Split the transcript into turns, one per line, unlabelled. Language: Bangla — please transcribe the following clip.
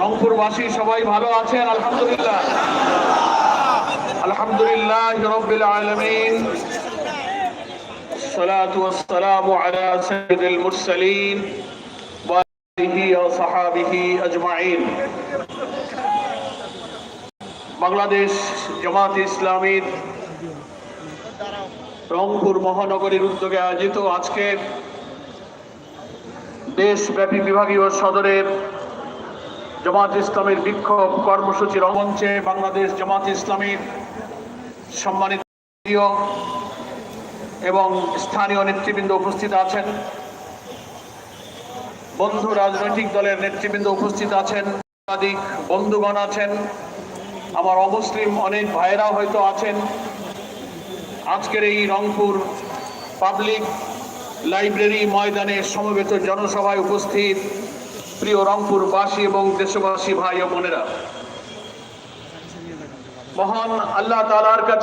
রংপুরবাসী সবাই ভালো আছেন আলহামদুলিল্লাহ আলহামদুলিল্লাহ রব্বিল আলামিন الصلاة والسلام على سيد المرسلين وآله وصحابه أجمعين বাংলাদেশ জামাত ইসলামীর রংপুর মহানগরীর উদ্যোগে আয়োজিত আজকের দেশব্যাপী বিভাগীয় সদরের জামাত ইসলামের বিক্ষোভ কর্মসূচির মঞ্চে বাংলাদেশ জামাত ইসলামীর সম্মানিত এবং স্থানীয় নেতৃবৃন্দ উপস্থিত আছেন। বন্ধু রাজনৈতিক দলের নেতৃবৃন্দ উপস্থিত আছেন। বন্ধুগণ আছেন। আমার অমুসলিম অনেক ভাইয়েরা হয়তো আছেন। আজকের এই রংপুর পাবলিক লাইব্রেরি ময়দানে সমবেত জনসভায় উপস্থিত প্রিয় রংপুরবাসী এবং দেশবাসী ভাই ও বোনেরা মহান আল্লাহ তালার কাছে